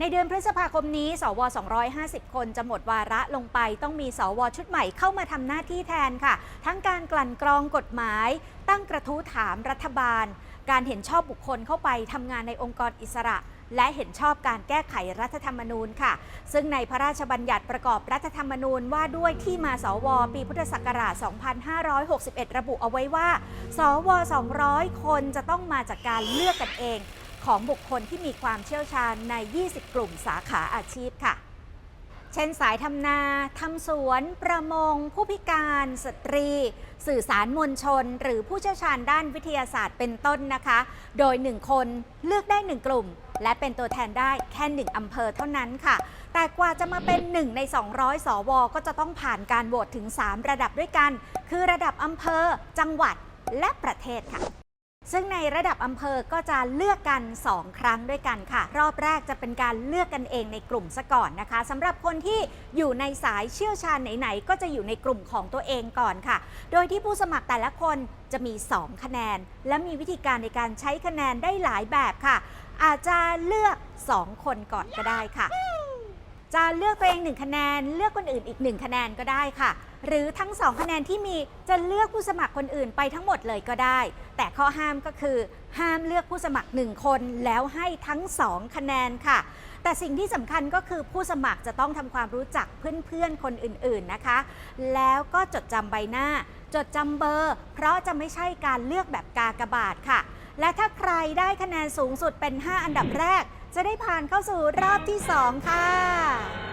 ในเดือนพฤษภาคมนี้ สว 250 คนจะหมดวาระลงไปต้องมีสวชุดใหม่เข้ามาทำหน้าที่แทนค่ะ ทั้งการกลั่นกรองกฎหมาย ตั้งกระทู้ถามรัฐบาล การเห็นชอบบุคคลเข้าไปทำงานในองค์กรอิสระ และเห็นชอบการแก้ไขรัฐธรรมนูญค่ะ ซึ่งในพระราชบัญญัติประกอบรัฐธรรมนูญว่าด้วยที่มาสว ปีพุทธศักราช 2561 ระบุเอาไว้ว่า สว 200 คนจะต้องมาจากการเลือกกันเอง ของบุคคลที่มีความเชี่ยวชาญใน 20 กลุ่มสาขาอาชีพค่ะ เช่นสายทำนาทำสวน ประมง ผู้พิการ สตรี สื่อสารมวลชน หรือผู้เชี่ยวชาญด้านวิทยาศาสตร์เป็นต้นนะคะ โดย 1 คนเลือกได้ 1 กลุ่ม และเป็นตัวแทนได้แค่1อำเภอเท่านั้นค่ะ แต่กว่าจะมาเป็น 1 ใน 200 สว ก็จะต้องผ่านการโหวตถึง 3 ระดับด้วยกัน คือระดับอำเภอ จังหวัด และประเทศค่ะ ซึ่งในระดับอำเภอก็จะเลือกกัน 2 ครั้งด้วยกันค่ะ รอบแรกจะเป็นการเลือกกันเองในกลุ่มซะก่อนนะคะสำหรับคนที่อยู่ในสายเชี่ยวชาญไหนๆก็จะอยู่ในกลุ่มของตัวเองก่อนค่ะ โดยที่ผู้สมัครแต่ละคนจะมี 2 คะแนน และมีวิธีการในการใช้คะแนนได้หลายแบบค่ะ อาจจะเลือก 2 คนก่อนก็ได้ค่ะ จะเลือกตัวเองหนึ่งคะแนน เลือกคนอื่นอีกหนึ่งคะแนนก็ได้ค่ะ หรือทั้งสองคะแนนที่มีจะเลือกผู้สมัครคนอื่นไปทั้งหมดเลยก็ได้ แต่ข้อห้ามก็คือ ห้ามเลือกผู้สมัครหนึ่งคนแล้วให้ทั้งสองคะแนนค่ะ แต่สิ่งที่สำคัญก็คือผู้สมัครจะต้องทำความรู้จักเพื่อนๆคนอื่นๆนะคะ แล้วก็จดจำใบหน้า จดจำเบอร์ เพราะจะไม่ใช่การเลือกแบบกากบาทค่ะ และถ้าใครได้คะแนนสูงสุดเป็น 5 อันดับแรก จะได้ผ่านเข้าสู่รอบที่ 2 ค่ะ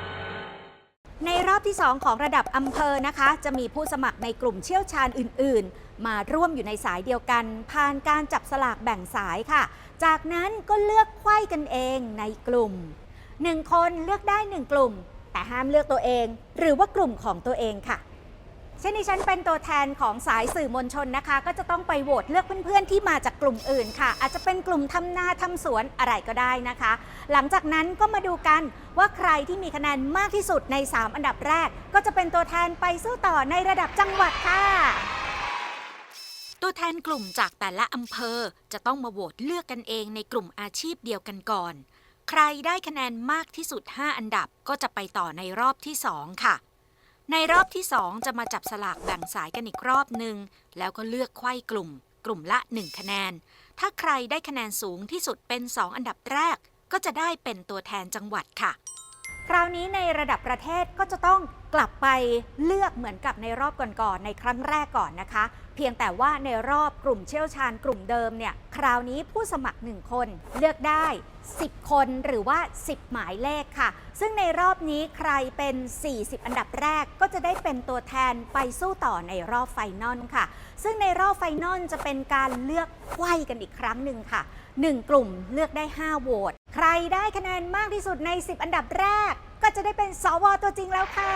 ในรอบที่ 2 ของระดับอำเภอนะคะ จะมีผู้สมัครในกลุ่มเชี่ยวชาญอื่น ๆ มาร่วมอยู่ในสายเดียวกัน ผ่านการจับสลากแบ่งสายค่ะ จากนั้นก็เลือกไขว้กันเองในกลุ่ม 1 คนเลือกได้ 1 กลุ่ม แต่ห้ามเลือกตัวเอง หรือว่ากลุ่มของตัวเองค่ะ เช่นดิฉันเป็นตัวแทนของสายสื่อมวลชนนะคะ ก็จะต้องไปโหวตเลือกเพื่อนๆที่มาจากกลุ่มอื่นค่ะ อาจจะเป็นกลุ่มทำนาทำสวนอะไรก็ได้นะคะ หลังจากนั้นก็มาดูกันว่าใครที่มีคะแนนมากที่สุดใน 3 อันดับแรก ก็จะเป็นตัวแทนไปสู้ต่อในระดับจังหวัดค่ะ ตัวแทนกลุ่มจากแต่ละอำเภอจะต้องมาโหวตเลือกกันเองในกลุ่มอาชีพเดียวกันก่อน ใครได้คะแนนมากที่สุด 5 อันดับก็จะไปต่อในรอบที่ 2 ค่ะ ในรอบที่สองจะมาจับสลากแบ่งสายกันอีกรอบหนึ่งแล้วก็เลือกไขว้กลุ่ม กลุ่มละ 1 คะแนน ถ้าใครได้คะแนนสูงที่สุดเป็น 2 อันดับแรก ก็จะได้เป็นตัวแทนจังหวัดค่ะ คราวนี้ในระดับประเทศก็จะต้องกลับไปเลือกเหมือนกับในรอบก่อนๆในครั้งแรกก่อนนะคะ เพียงแต่ว่าในรอบกลุ่มเชี่ยวชาญกลุ่มเดิมเนี่ยคราวนี้ผู้สมัคร 1 คนเลือกได้ 10 คนหรือว่า 10 หมายเลขค่ะ ซึ่งในรอบนี้ใครเป็น 40 อันดับแรกก็จะได้เป็นตัวแทนไปสู้ต่อในรอบไฟนอลค่ะ ซึ่งในรอบไฟนอลจะเป็นการเลือกไขว้กันอีกครั้งหนึ่งค่ะ 1 กลุ่มเลือกได้ 5 โหวตใครได้คะแนนมากที่สุดใน 10 อันดับแรก ก็จะได้เป็นสวตัวจริงแล้วค่ะ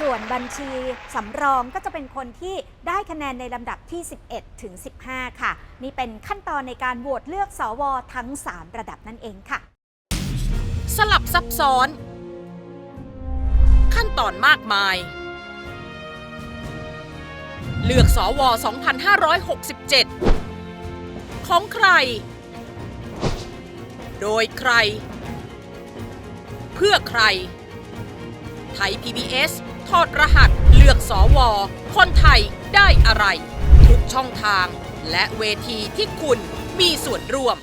ส่วนบัญชีสำรองก็จะเป็นคนที่ได้คะแนนในลำดับที่ 11 ถึง 15 ค่ะ นี่เป็นขั้นตอนในการโหวตเลือกสวทั้ง 3 ระดับนั่นเองค่ะ สลับซับซ้อน ขั้นตอนมากมาย เลือกสว 2567 ของใคร โดยใคร เพื่อใคร ไทย PBS ทอดรหัส เลือกสวคนไทยได้อะไร ทุกช่องทาง และเวทีที่คุณมีส่วนร่วม